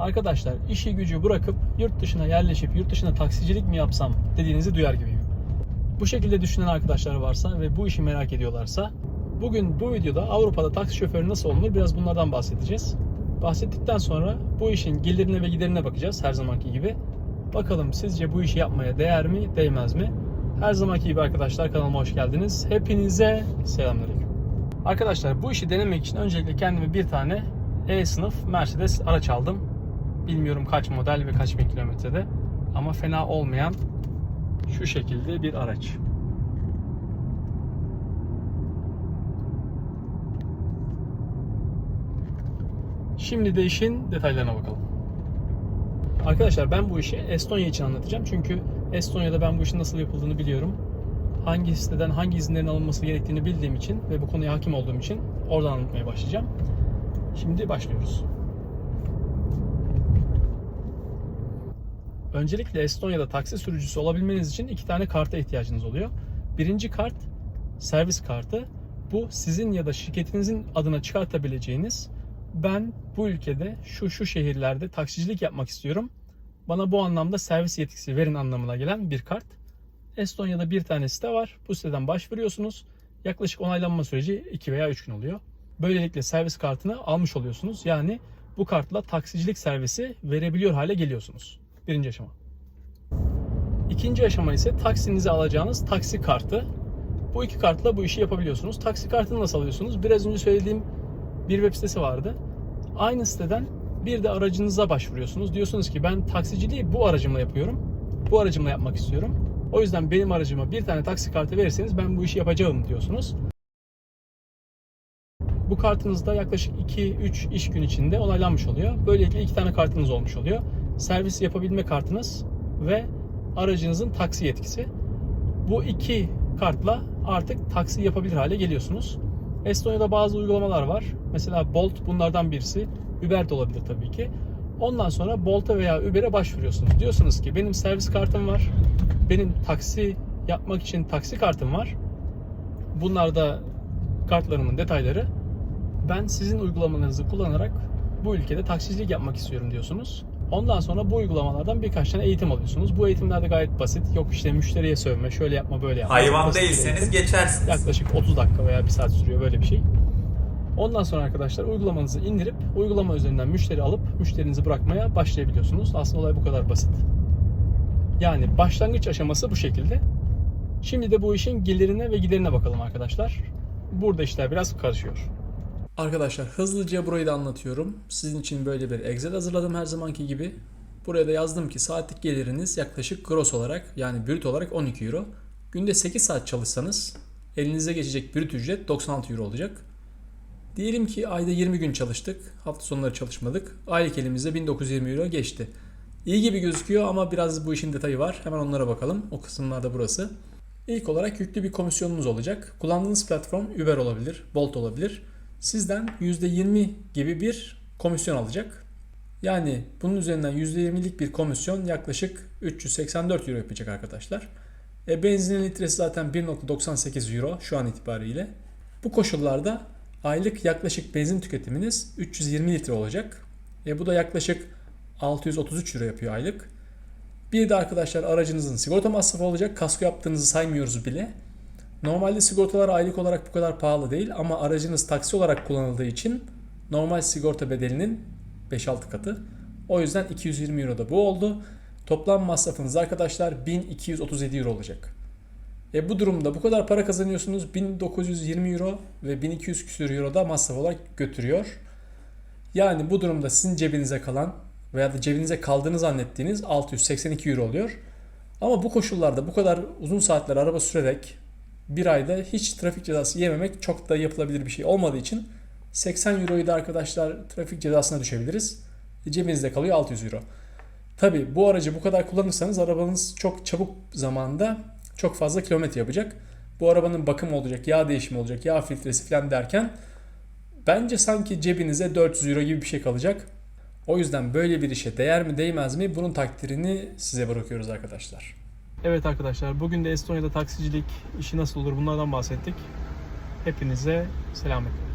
Arkadaşlar işi gücü bırakıp yurt dışına yerleşip yurt dışına taksicilik mi yapsam dediğinizi duyar gibiyim. Bu şekilde düşünen arkadaşlar varsa ve bu işi merak ediyorlarsa bugün bu videoda Avrupa'da taksi şoförü nasıl olunur biraz bunlardan bahsedeceğiz. Bahsettikten sonra bu işin gelirine ve giderine bakacağız her zamanki gibi. Bakalım sizce bu işi yapmaya değer mi, değmez mi? Her zamanki gibi arkadaşlar kanalıma hoş geldiniz. Hepinize selamünaleyküm. Arkadaşlar bu işi denemek için öncelikle kendime bir tane E sınıf Mercedes araç aldım. Bilmiyorum kaç model ve kaç bin kilometrede ama fena olmayan şu şekilde bir araç. Şimdi de işin detaylarına bakalım. Arkadaşlar ben bu işi Estonya için anlatacağım. Çünkü Estonya'da ben bu işin nasıl yapıldığını biliyorum. Hangi siteden hangi izinlerin alınması gerektiğini bildiğim için ve bu konuya hakim olduğum için oradan anlatmaya başlayacağım. Şimdi başlıyoruz. Öncelikle Estonya'da taksi sürücüsü olabilmeniz için iki tane karta ihtiyacınız oluyor. Birinci kart servis kartı. Bu sizin ya da şirketinizin adına çıkartabileceğiniz ben bu ülkede şu şu şehirlerde taksicilik yapmak istiyorum. Bana bu anlamda servis yetkisi verin anlamına gelen bir kart. Estonya'da bir tane site var. Bu siteden başvuruyorsunuz. Yaklaşık onaylanma süreci 2 veya 3 gün oluyor. Böylelikle servis kartını almış oluyorsunuz. Yani bu kartla taksicilik servisi verebiliyor hale geliyorsunuz. Birinci aşama. İkinci aşama ise taksinizi alacağınız taksi kartı. Bu iki kartla bu işi yapabiliyorsunuz. Taksi kartını nasıl alıyorsunuz? Biraz önce söylediğim bir web sitesi vardı. Aynı siteden bir de aracınıza başvuruyorsunuz. Diyorsunuz ki ben taksiciliği bu aracımla yapıyorum. Bu aracımla yapmak istiyorum. O yüzden benim aracıma bir tane taksi kartı verirseniz ben bu işi yapacağım diyorsunuz. Bu kartınız da yaklaşık 2-3 iş gün içinde onaylanmış oluyor. Böylelikle iki tane kartınız olmuş oluyor. Servis yapabilme kartınız ve aracınızın taksi yetkisi. Bu iki kartla artık taksi yapabilir hale geliyorsunuz. Estonya'da bazı uygulamalar var. Mesela Bolt bunlardan birisi. Uber de olabilir tabii ki. Ondan sonra Bolt'a veya Uber'e başvuruyorsunuz. Diyorsunuz ki benim servis kartım var. Benim taksi yapmak için taksi kartım var. Bunlar da kartlarımın detayları. Ben sizin uygulamanızı kullanarak bu ülkede taksicilik yapmak istiyorum diyorsunuz. Ondan sonra bu uygulamalardan birkaç tane eğitim alıyorsunuz. Bu eğitimler de gayet basit. Yok işte müşteriye sövme, şöyle yapma, böyle yapma. Hayvan Basit değilseniz geçersiniz. Yaklaşık 30 dakika veya 1 saat sürüyor böyle bir şey. Ondan sonra arkadaşlar uygulamanızı indirip uygulama üzerinden müşteri alıp müşterinizi bırakmaya başlayabiliyorsunuz. Aslında olay bu kadar basit. Yani başlangıç aşaması bu şekilde. Şimdi de bu işin gelirine ve giderine bakalım arkadaşlar. Burada işler biraz karışıyor. Arkadaşlar hızlıca burayı da anlatıyorum. Sizin için böyle bir Excel hazırladım her zamanki gibi. Buraya da yazdım ki saatlik geliriniz yaklaşık gross olarak yani brüt olarak 12 euro. Günde 8 saat çalışsanız elinize geçecek brüt ücret 96 euro olacak. Diyelim ki ayda 20 gün çalıştık. Hafta sonları çalışmadık. Aylık elimizde 1920 euro geçti. İyi gibi gözüküyor ama biraz bu işin detayı var. Hemen onlara bakalım. O kısımlarda burası. İlk olarak yüklü bir komisyonunuz olacak. Kullandığınız platform Uber olabilir, Bolt olabilir. Sizden %20 gibi bir komisyon alacak. Yani bunun üzerinden %20'lik bir komisyon yaklaşık 384 euro yapacak arkadaşlar. E, benzinin litresi zaten 1.98 euro şu an itibariyle. Bu koşullarda aylık yaklaşık benzin tüketiminiz 320 litre olacak. E, bu da yaklaşık 633 euro yapıyor aylık. Bir de arkadaşlar aracınızın sigorta masrafı olacak. Kasko yaptığınızı saymıyoruz bile. Normalde sigortalar aylık olarak bu kadar pahalı değil ama aracınız taksi olarak kullanıldığı için normal sigorta bedelinin 5-6 katı. O yüzden 220 euro da bu oldu. Toplam masrafınız arkadaşlar 1237 euro olacak. E bu durumda bu kadar para kazanıyorsunuz 1920 euro ve 1200 küsür euro da masraf olarak götürüyor. Yani bu durumda sizin cebinize kalan veya da cebinize kaldığını zannettiğiniz 682 euro oluyor. Ama bu koşullarda bu kadar uzun saatler araba sürerek bir ayda hiç trafik cezası yememek çok da yapılabilir bir şey olmadığı için 80 euroyu da arkadaşlar trafik cezasına düşebiliriz. Cebinizde kalıyor 600 euro. Tabi bu aracı bu kadar kullanırsanız arabanız çok çabuk zamanda çok fazla kilometre yapacak. Bu arabanın bakımı olacak, yağ değişimi olacak, yağ filtresi falan derken bence sanki cebinize 400 euro gibi bir şey kalacak. O yüzden böyle bir işe değer mi değmez mi bunun takdirini size bırakıyoruz arkadaşlar. Evet arkadaşlar bugün de Estonya'da taksicilik işi nasıl olur bunlardan bahsettik. Hepinize selamet.